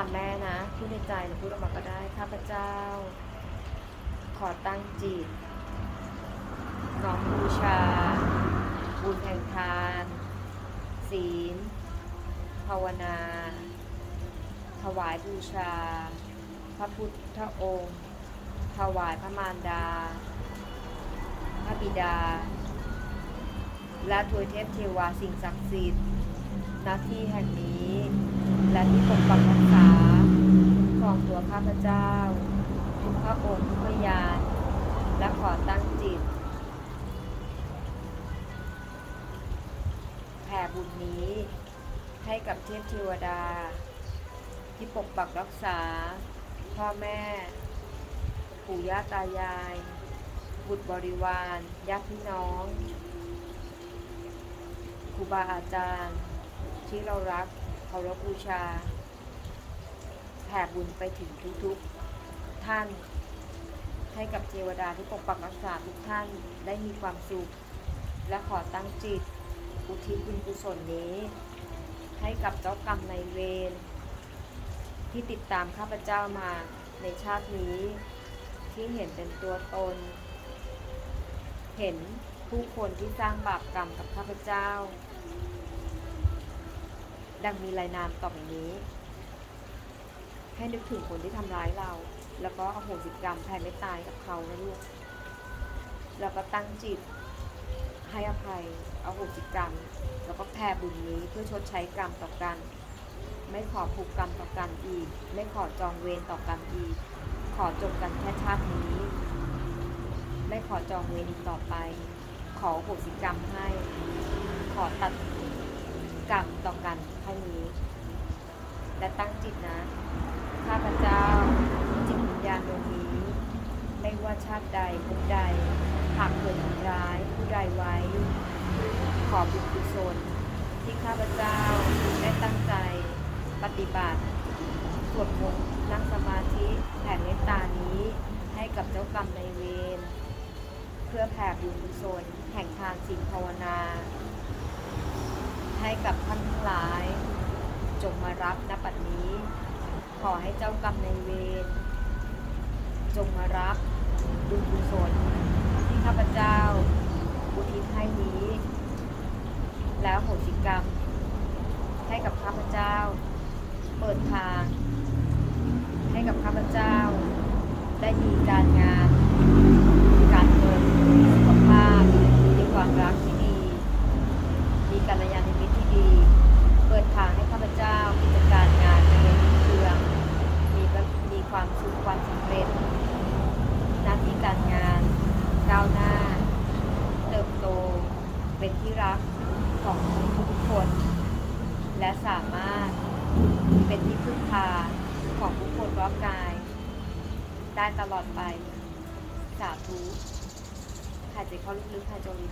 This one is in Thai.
ามแม่นะพูดในใจหรือพูดออกมาก็ได้ข้าพเจ้า ขอตั้งจิตน้อมบูชา บุญแห่งทาน ศีล ภาวนา ถวายบูชา พระพุทธองค์ ถวายพระมารดา พระบิดา และทวยเทพเทวาสิ่งศักดิ์สิทธิ์หน้าที่แห่งนี้ และที่ปกปักรักษาของตัวข้าพเจ้า ทุกพระองค์ทุกพยาน และขอตั้งจิต แผ่บุญนี้ให้กับเทพเทวดา ที่ปกปักรักษา พ่อแม่ ปู่ย่าตายาย บุตรบริวารญาติพี่น้องครูบาอาจารย์ที่เรารัก เคารพบูชา แผ่บุญไปถึงทุกๆท่าน ให้กับเทวดาที่ปกปักรักษาทุกท่านได้มีความสุข และขอตั้งจิต อุทิศบุญกุศลนี้ ให้กับเจ้ากรรมนายเวรที่ติดตามข้าพเจ้ามาในชาตินี้ ที่เห็นเป็นตัวตน เห็นผู้คนที่สร้างบาปกรรมกับข้าพเจ้า ดังมีรายนามต่อไปนี้ ให้นึกถึงคนที่ทำร้ายเรา แล้วก็อโหสิกรรมแผ่เมตตาให้กับเขานะลูก แล้วก็ตั้งจิต ให้อภัยอโหสิกรรม แล้วก็แผ่บุญนี้เพื่อชดใช้กรรมต่อกัน ไม่ขอผูกกรรมต่อกันอีก ไม่ขอจองเวรต่อกันอีก ขอจบกันแค่ชาตินี้ ไม่ขอจองเวรอีกต่อไป ขออโหสิกรรมให้ ขอตัด กรรมต่อกันแค่นี้ และตั้งจิตนะ ข้าพเจ้าจิตวิญญาณดวงนี้ ไม่ว่าชาติใดภพใด หากเกิดทำร้ายผู้ใดไว้ ขอบุญกุศลที่ข้าพเจ้าได้ตั้งใจปฏิบัติสวดมนต์นั่งสมาธิแผ่เมตตานี้ ให้กับเจ้ากรรมในเวรเพื่อแผ่บุญกุศลแห่งทานศีลภาวนา ให้กับท่านทั้งหลาย จงมารับณบัดนี้ ขอให้เจ้ากรรมในายเวรจงมารับบุญกุศลที่ข้าพเจ้าอุทิศให้นี้ แล้วโหสิกรรม ให้กับข้าพเจ้า เปิดทาง ให้กับข้าพเจ้า ได้มีการงาน การเงินสุขภาพมีความรักที่ดี มีกัลยาณมิตรที่ดี เปิดทางให้ข้าพเจ้ากิจการงานเจริญรุ่งเรืองมีประมีความสุขความสำเร็จ หน้าที่การงานก้าวหน้า เติบโต เป็น ที่รักของทุกคน และสามารถเป็นที่พึ่งพาของทุกคนรอบกาย ได้ตลอดไป สาธุหายใจเข้าลึกๆหายใจลึก